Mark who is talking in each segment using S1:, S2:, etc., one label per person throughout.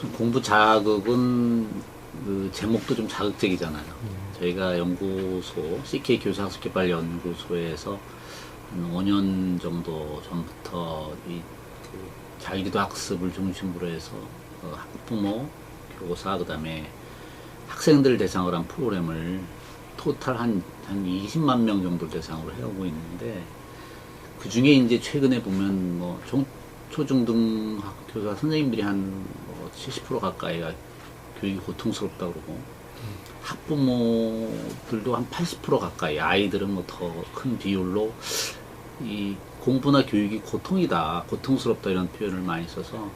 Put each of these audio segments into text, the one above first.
S1: 좀 공부 자극은 그 제목도 좀 자극적이잖아요. 저희가 연구소 CK 교사학습개발 연구소에서 한 5년 정도 전부터 이 그 자기도 학습을 중심으로 해서 어, 학부모, 교사 그다음에 학생들 대상으로 한 프로그램을 토탈 한, 한 20만 명 정도 대상으로 해오고 있는데 그 중에 이제 최근에 보면 뭐 중, 초중등 학- 교사 선생님들이 한뭐 70% 가까이가 교육이 고통스럽다고 그러고. 학부모들도 한 80% 가까이 아이들은 뭐 더 큰 비율로 이 공부나 교육이 고통이다, 고통스럽다 이런 표현을 많이 써서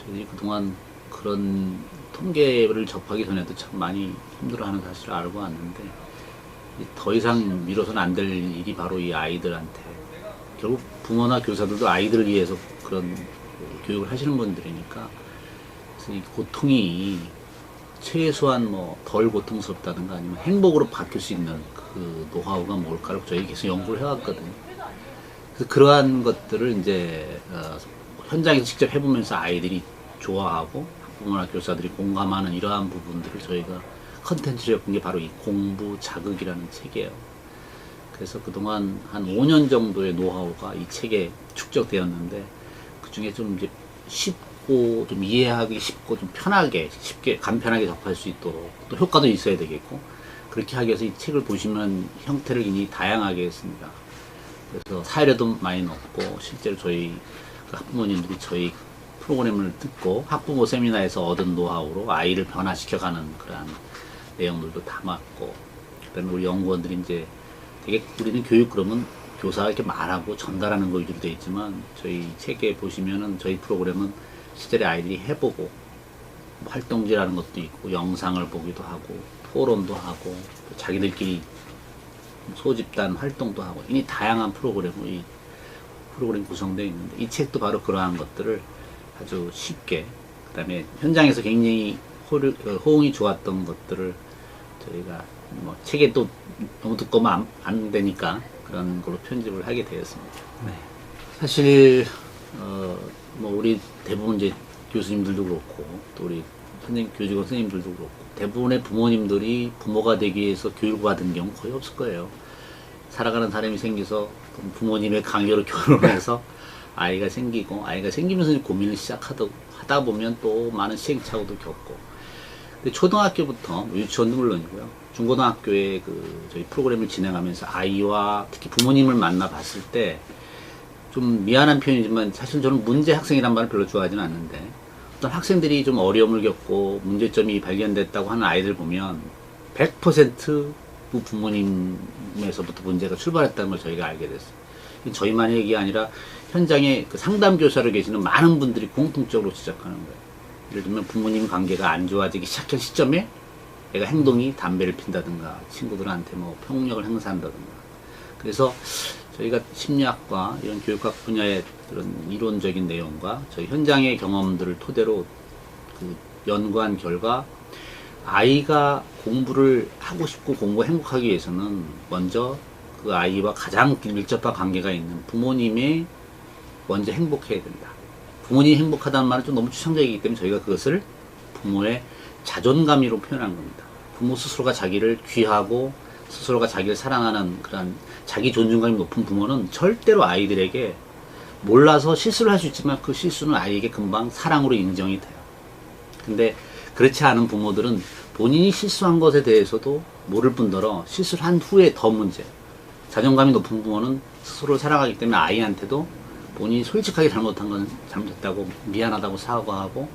S1: 저희들이 그동안 그런 통계를 접하기 전에도 참 많이 힘들어하는 사실을 알고 왔는데 이더 이상 미뤄서는 안 될 일이 바로 이 아이들한테 결국 부모나 교사들도 아이들을 위해서 그런 그 교육을 하시는 분들이니까 이 고통이 최소한 뭐 덜 고통스럽다든가 아니면 행복으로 바뀔 수 있는 그 노하우가 뭘까를 저희 계속 연구를 해왔거든요. 그래서 그러한 것들을 이제 어, 현장에서 직접 해보면서 아이들이 좋아하고 부모나 교사들이 공감하는 이러한 부분들을 저희가 컨텐츠를 엮은 게 바로 이 공부 자극이라는 책이에요. 그래서 그동안 한 5년 정도의 노하우가 이 책에 축적되었는데 그 중에 좀 이제 쉽 고 좀 이해하기 쉽고 좀 편하게 쉽게 간편하게 접할 수 있도록 또 효과도 있어야 되겠고 그렇게 하기 위해서 이 책을 보시면 형태를 이미 다양하게 했습니다. 그래서 사례도 많이 넣고 실제로 저희 그 학부모님들이 저희 프로그램을 듣고 학부모 세미나에서 얻은 노하우로 아이를 변화시켜가는 그러한 내용들도 담았고 그다음에 우리 연구원들이 이제 되게 우리는 교육 그러면 교사가 이렇게 말하고 전달하는 거 위주로 돼 있지만 저희 책에 보시면은 저희 프로그램은 실제로 아이들이 해보고 뭐 활동지라는 것도 있고 영상을 보기도 하고 토론도 하고 또 자기들끼리 소집단 활동도 하고 이미 다양한 프로그램으로 이 프로그램 구성되어 있는데 이 책도 바로 그러한 것들을 아주 쉽게 그 다음에 현장에서 굉장히 호를, 어, 호응이 좋았던 것들을 저희가 뭐 책에 또 너무 두꺼우면 안, 안 되니까 그런 걸로 편집을 하게 되었습니다. 네. 사실 어, 뭐 우리 대부분 이제 교수님들도 그렇고 또 우리 선생님 교직원 선생님들도 그렇고 대부분의 부모님들이 부모가 되기 위해서 교육을 받은 경우 거의 없을 거예요. 살아가는 사람이 생겨서 부모님의 강요로 결혼해서 아이가 생기고 아이가 생기면서 고민을 시작하다 하다 보면 또 많은 시행착오도 겪고 초등학교부터 뭐 유치원도 물론이고요 중고등학교에 그 저희 프로그램을 진행하면서 아이와 특히 부모님을 만나 봤을 때 좀 미안한 표현이지만 사실 저는 문제 학생이란 말을 별로 좋아하지는 않는데 어떤 학생들이 좀 어려움을 겪고 문제점이 발견됐다고 하는 아이들 보면 100%그 부모님에서부터 문제가 출발했다는 걸 저희가 알게 됐어요. 저희만의 얘기가 아니라 현장에 그 상담 교사로 계시는 많은 분들이 공통적으로 지적하는 거예요. 예를 들면 부모님 관계가 안 좋아지기 시작한 시점에 애가 행동이 담배를 핀다든가 친구들한테 뭐 폭력을 행사한다든가 그래서 저희가 심리학과 이런 교육학 분야의 그런 이론적인 내용과 저희 현장의 경험들을 토대로 그 연구한 결과 아이가 공부를 하고 싶고 공부 행복하기 위해서는 먼저 그 아이와 가장 밀접한 관계가 있는 부모님의 먼저 행복해야 된다. 부모님이 행복하다는 말은 좀 너무 추상적이기 때문에 저희가 그것을 부모의 자존감으로 표현한 겁니다. 부모 스스로가 자기를 귀하고 스스로가 자기를 사랑하는 그런 자기 존중감이 높은 부모는 절대로 아이들에게 몰라서 실수를 할 수 있지만 그 실수는 아이에게 금방 사랑으로 인정이 돼요. 근데 그렇지 않은 부모들은 본인이 실수한 것에 대해서도 모를 뿐더러 실수를 한 후에 더 문제. 자존감이 높은 부모는 스스로를 사랑하기 때문에 아이한테도 본인이 솔직하게 잘못한 건 잘못했다고 미안하다고 사과하고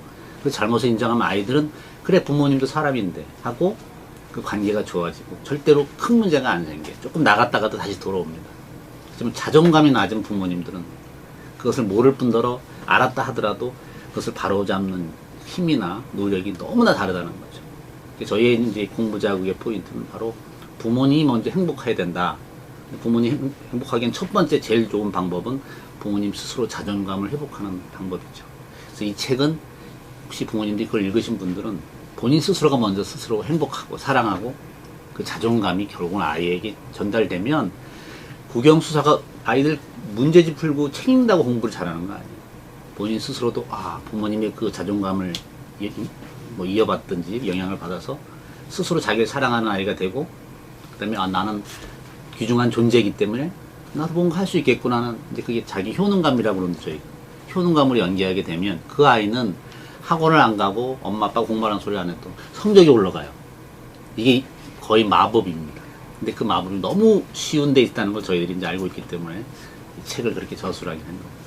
S1: 그 잘못을 인정하면 아이들은 그래 부모님도 사람인데 하고 그 관계가 좋아지고 절대로 큰 문제가 안 생겨. 조금 나갔다가도 다시 돌아옵니다. 하지만 자존감이 낮은 부모님들은 그것을 모를 뿐더러 알았다 하더라도 그것을 바로잡는 힘이나 노력이 너무나 다르다는 거죠. 저희의 이제 공부 자극의 포인트는 바로 부모님이 먼저 행복해야 된다. 부모님 행- 행복하기엔 첫 번째 제일 좋은 방법은 부모님 스스로 자존감을 회복하는 방법이죠. 그래서 이 책은 혹시 부모님들이 그걸 읽으신 분들은 본인 스스로가 먼저 스스로 행복하고 사랑하고 그 자존감이 결국은 아이에게 전달되면 국영수사가 아이들 문제집 풀고 책임다고 공부를 잘하는 거 아니에요. 본인 스스로도 아 부모님의 그 자존감을 이- 뭐 이어받든지 영향을 받아서 스스로 자기를 사랑하는 아이가 되고 그다음에 아 나는 귀중한 존재이기 때문에 나도 뭔가 할 수 있겠구나는 이제 그게 자기 효능감이라고 그러는데 저희 효능감을 연기하게 되면 그 아이는 학원을 안 가고 엄마 아빠 공부하는 소리 안 해도 성적이 올라가요. 이게 거의 마법입니다. 근데 그 마법이 너무 쉬운 데 있다는 걸 저희들이 이제 알고 있기 때문에 이 책을 그렇게 저술하게 된 겁니다.